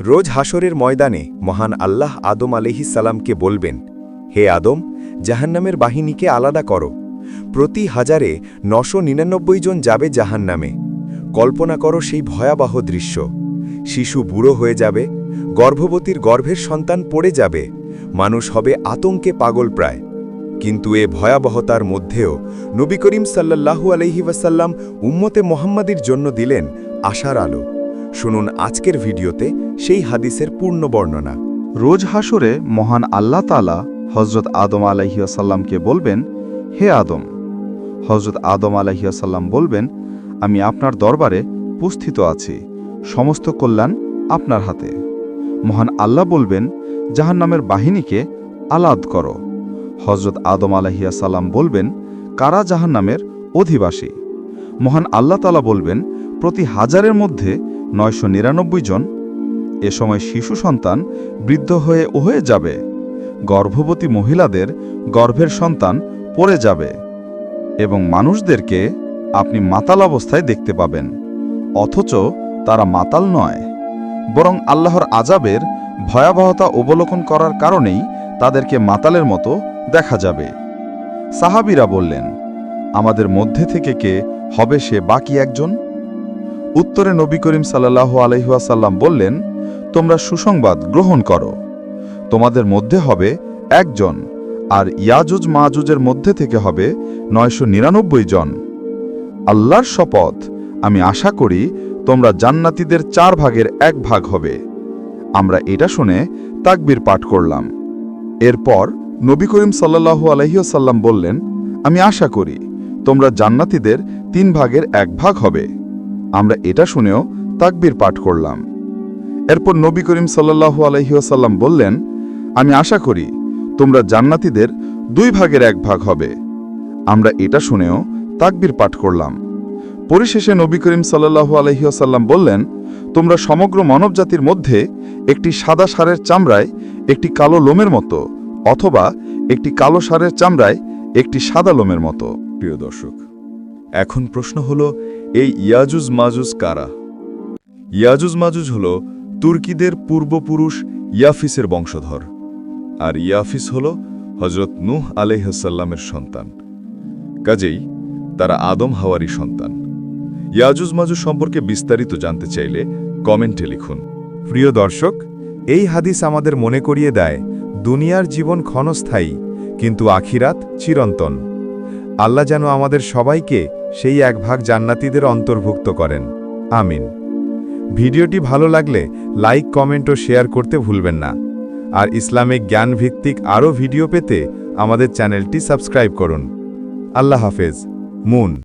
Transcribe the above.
রোজ হাসরের ময়দানে মহান আল্লাহ আদম সালামকে বলবেন, হে আদম, জাহান্নামের বাহিনীকে আলাদা করো। প্রতি হাজারে নশো জন যাবে জাহান্নামে। কল্পনা করো সেই ভয়াবহ দৃশ্য। শিশু বুড়ো হয়ে যাবে, গর্ভবতীর গর্ভের সন্তান পড়ে যাবে, মানুষ হবে আতঙ্কে পাগল প্রায়। কিন্তু এ ভয়াবহতার মধ্যেও নবী করিম সাল্লাল্লাহু আলহি ওয়াসাল্লাম উম্মতে মোহাম্মদীর জন্য দিলেন আশার আলো। শুনুন আজকের ভিডিওতে সেই হাদিসের পূর্ণ বর্ণনা। রোজ হাসরে মহান আল্লাহ তালা হজরত আদম আলাহিয়াসাল্লামকে বলবেন, হে আদম হজরত আদম আলাহিয়াসাল্লাম বলবেন, আমি আপনার দরবারে উপস্থিত আছি, সমস্ত কল্যাণ আপনার হাতে। মহান আল্লাহ বলবেন, জাহান্নামের বাহিনীকে আলাদ করো। হজরত আদম আলাহিয়াসাল্লাম বলবেন, কারা জাহান্নামের অধিবাসী? মহান আল্লাহ তালা বলবেন, প্রতি হাজারের মধ্যে নয়শো নিরানব্বই জন। এ সময় শিশু সন্তান বৃদ্ধ হয়ে ও হয়ে যাবে। গর্ভবতী মহিলাদের গর্ভের সন্তান পড়ে যাবে এবং মানুষদেরকে আপনি মাতাল অবস্থায় দেখতে পাবেন, অথচ তারা মাতাল নয়। বরং আল্লাহর আজাবের ভয়াবহতা অবলোকন করার কারণেই তাদেরকে মাতালের মতো দেখা যাবে। সাহাবিরা বললেন, আমাদের মধ্যে থেকে কে হবে সে বাকি একজন? উত্তরে নবী করিম সাল্লাহ আলহিহাসাল্লাম বললেন, তোমরা সুসংবাদ গ্রহণ করো। তোমাদের মধ্যে হবে একজন, আর ইয়াজুজ মাহুজের মধ্যে থেকে হবে নয়শো নিরানব্বই জন। আল্লাহর শপথ, আমি আশা করি তোমরা জান্নাতীদের চার ভাগের এক ভাগ হবে। আমরা এটা শুনে তাকবির পাঠ করলাম। এরপর নবী করিম সাল্লাহু আলহিউসাল্লাম বললেন, আমি আশা করি তোমরা জান্নাতীদের তিন ভাগের এক ভাগ হবে। আমরা এটা শুনেও তাকবীর পাঠ করলাম। এরপর নবী করিম সাল্লাহু আলহিউসাল্লাম বললেন, আমি আশা করি তোমরা জান্নাতীদের দুই ভাগের এক ভাগ হবে। আমরা এটা শুনেও তাকবীর পাঠ করলাম। পরিশেষে নবী করিম সাল্লাহু আলহিউসাল্লাম বললেন, তোমরা সমগ্র মানবজাতির মধ্যে একটি সাদা সারের চামড়ায় একটি কালো লোমের মতো, অথবা একটি কালো সারের চামড়ায় একটি সাদা লোমের মতো। প্রিয় দর্শক, এখন প্রশ্ন হল এই ইয়াজুজ মাজুজ কারা? ইয়াজুজ মাজুজ হল তুর্কিদের পূর্বপুরুষ ইয়াফিসের বংশধর। আর ইয়াফিস হল হজরত নূহ আলাইহাসাল্লামের সন্তান। কাজেই তারা আদম হাওয়ারি সন্তান। ইয়াজুজ মাজুজ সম্পর্কে বিস্তারিত জানতে চাইলে কমেন্টে লিখুন। প্রিয় দর্শক, এই হাদিস আমাদের মনে করিয়ে দেয়, দুনিয়ার জীবন ক্ষণস্থায়ী, কিন্তু আখিরাত চিরন্তন। আল্লাহ যেন আমাদের সবাইকে সেই এক ভাগ জান্নাতিদের অন্তর্ভুক্ত করেন। আমিন। ভিডিওটি ভালো লাগলে লাইক, কমেন্ট ও শেয়ার করতে ভুলবেন না। আর ইসলামিক জ্ঞানভিত্তিক আরও ভিডিও পেতে আমাদের চ্যানেলটি সাবস্ক্রাইব করুন। আল্লাহ হাফেজ। মুন।